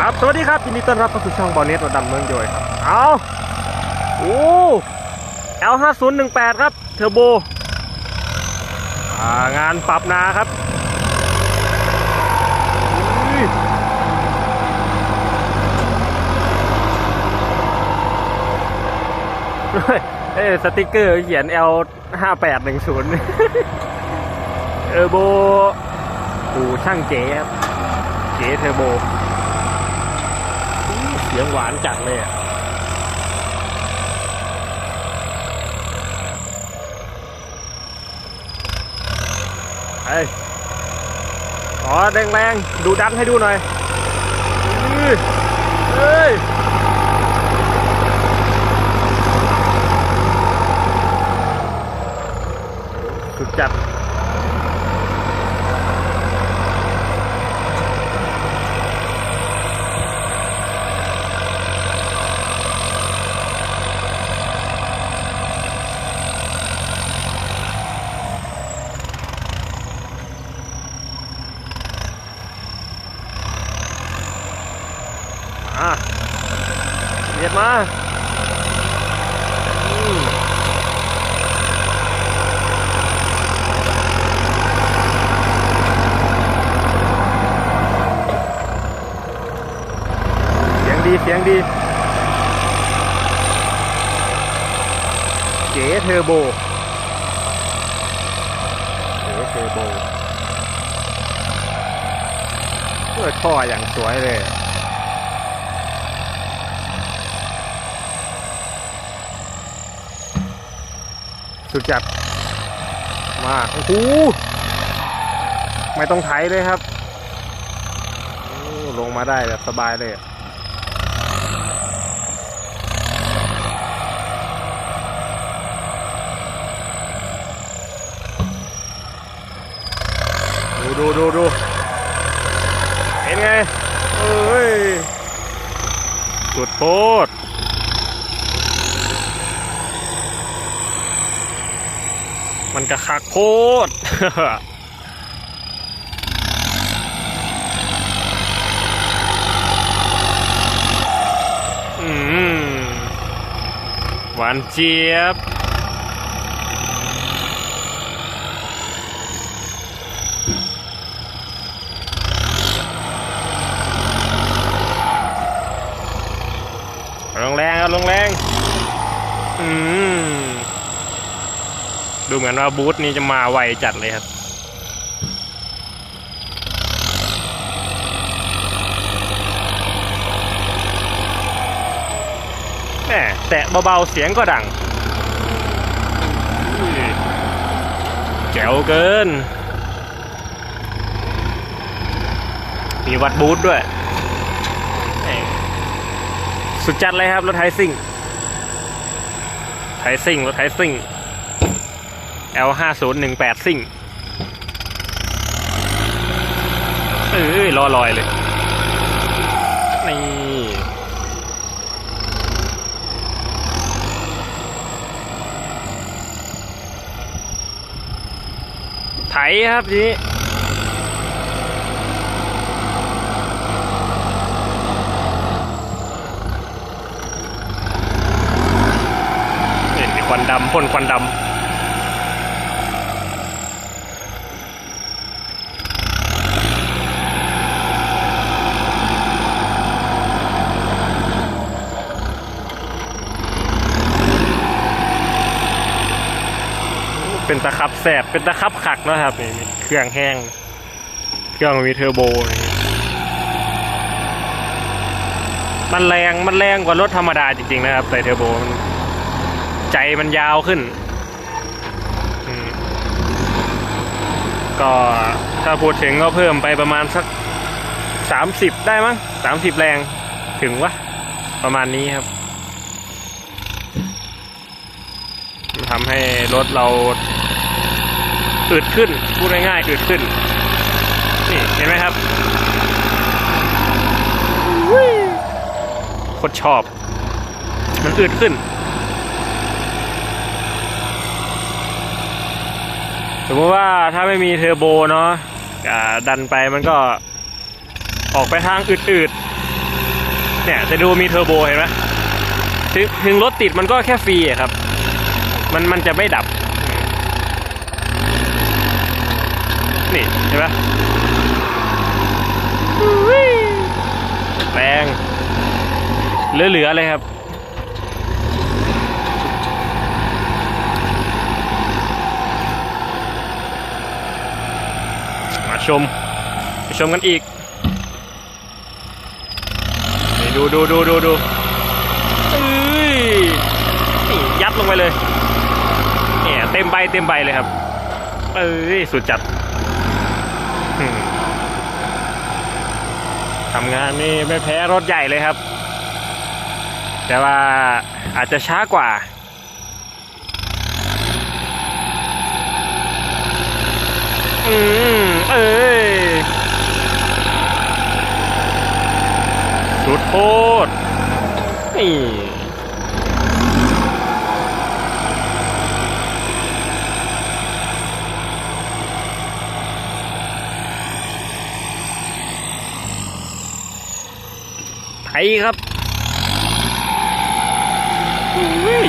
ครับ สวัสดีครับยินดีต้อนรับเข้าสู่ช่องบอลเนสรถดำเมืองโยยครับ เอาโอ้ L5018 ครับ เทอร์โบ งานปรับนาครับเอ้สติกเกอร์เขียน L5810 เทอร์โบอูช่างเก๋ครับเก๋เทอร์โบ สียงหวานจัดเลยอะเฮ้ยขอแรงๆ ดูดันให้ดูหน่อยเฮ้ยสุดจัด อะเรียดมาอืมเสียงดี เสียงดี เก๋เทอร์โบ เก๋เทอร์โบเพื่อท่ออย่างสวยเลย สุดจัดมา โอ้โห ไม่ต้องไถเลยครับโอ้ลงมาได้แบบสบายเลยอะดูดูดูดูเป็นไง เอ้ย สุดโคตร มันกระคักโคตรอืมหวานเจี๊ยบลงแรงครับลงแรง อืม เหมือนว่าบูธนี้จะมาไวจัดเลยครับแหมแตะเบาๆเสียงก็ดังแจ๋วเกิน มีวัดบูธด้วยแหมสุดจัดเลยครับ รถไทยซิ่ง ไทยซิ่ง รถไทยซิ่ง L ห้าศูนย์หนึ่งแปดซิ่งเอ้ยรอลอยเลย นี่ ไถครับทีนี้เห็นควันดำพ่นควันดำ เป็นตะขับแสบเป็นตะขับขักนะครับนี่เครื่องแห้ง เครื่องมีเทอร์โบมันแรงมันแรงกว่ารถธรรมดาจริงๆนะครับใส่เทอร์โบใจมันยาวขึ้น ก็ถ้าพูดถึงก็เพิ่มไปประมาณสักสามสิบได้มั้งสามสิบแรงถึงวะประมาณนี้ครับ มัน ทำให้รถเราอืดขึ้น พูดง่ายๆอืดขึ้น นี่เห็นไหมครับโคตรชอบ มันอืดขึ้นสมมติว่าถ้าไม่มีเทอร์โบเนาะดันไปมันก็ออกไปทางอืดๆเนี่ยจะดูมีเทอร์โบเห็นไหมถึงถึงรถติดมันก็แค่ฟรีครับ มันมันจะไม่ดับ นี่เห็นไหมแรงเหลือๆเลยครับมาชมไปชมกันอีกดูดูดูดูดูเอ้ยนี่ยัดลงไปเลย เนี่ยเต็มใบเต็มใบเลยครับเอ้ยสุดจัดทำงานนี่ไม่แพ้รถใหญ่เลยครับ แต่ว่าอาจจะช้ากว่าอืมเอ้ยสุดโคตรนี่ ครับ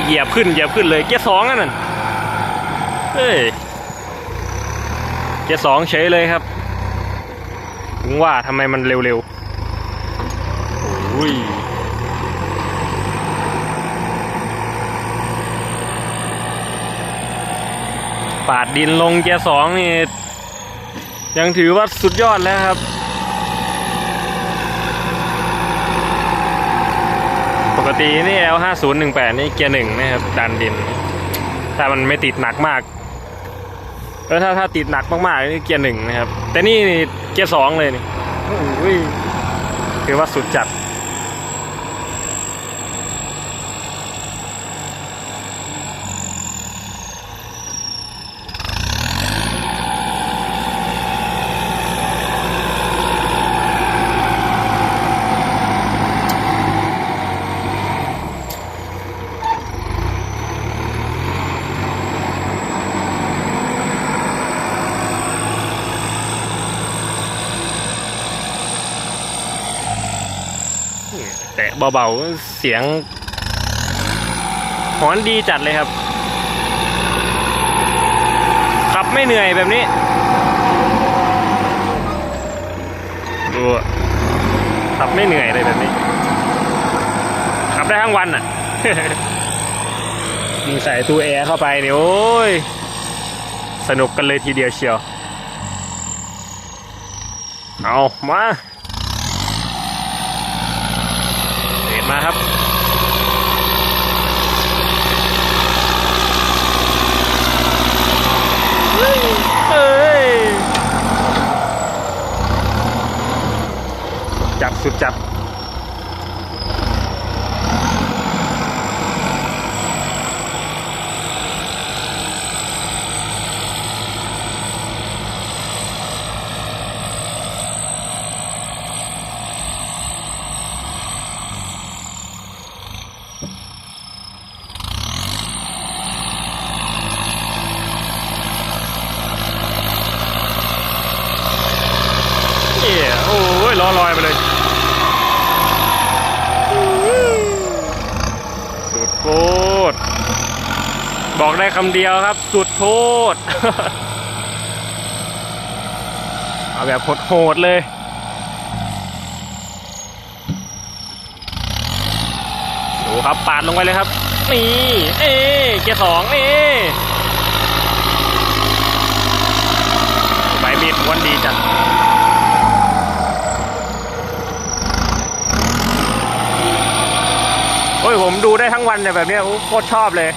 เหยียบขึ้นเหยียบขึ้นเลยเกียร์สองนนั่นเฮ้ยเกียร์สองเฉยเลยครับถึงว่าทำไมมันเร็วๆโอ้ยปาดดินลงเกียร์สองนี่ยังถือว่าสุดยอดแล้วครับ กตินี่ L 5 0 1 8 นี่เกียร์หนึ่งนะครับดันดิน ถ้ามันไม่ติดหนักมากแล้วถ้าถ้าติดหนักมากๆนี่เกียร์หนึ่งนะครับ แต่นี่เกียร์สองเลยนี่ถือว่าสุดจัด เบาๆ เสียงหอนดีจัดเลยครับ ขับไม่เหนื่อยแบบนี้ดูขับไม่เหนื่อยเลยแบบนี้ ขับได้ทั้งวันอะมีใส่ตู้แอร์เข้าไปเนี่ยโอ้ย สนุกกันเลยทีเดียวเชียว เอามาเห็น มาครับเอ้ยจับสุดจับ เอี่ยโอ้ยล้อลอยมาเลยสุดโคตรบอกได้คำเดียวครับ สุดโทษเอาแบบโหดๆเลยดูครับปาดลงไปเลยครับ นี่ เอ๊เกียร์สองเอ๊ใบมีดม้วนดีจัด โอ้ยผมดูได้ทั้งวันเนี่ยแบบเนี้ยโอ้โคตรชอบเลย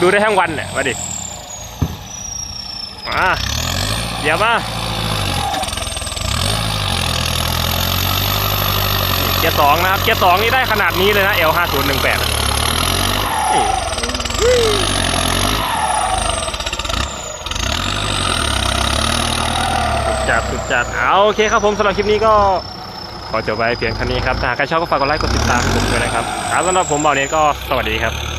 ดูได้ทั้งวันเนี่ยมาดิมาเดี๋ยวมาเกียร์สองนะครับเกียร์สองนี่ได้ขนาดนี้เลยนะ L ห้าศูนย์หนึ่งแปดจัดสุดจัดเอาโอเคครับผมสำหรับคลิปนี้ก็ ขอจบไว้เพียงเท่านี้ครับถ้าหากใครชอบก็ฝากกดไลค์กดติดตามผมด้วยนะครับครับสำหรับผมเบาเนตก็สวัสดีครับ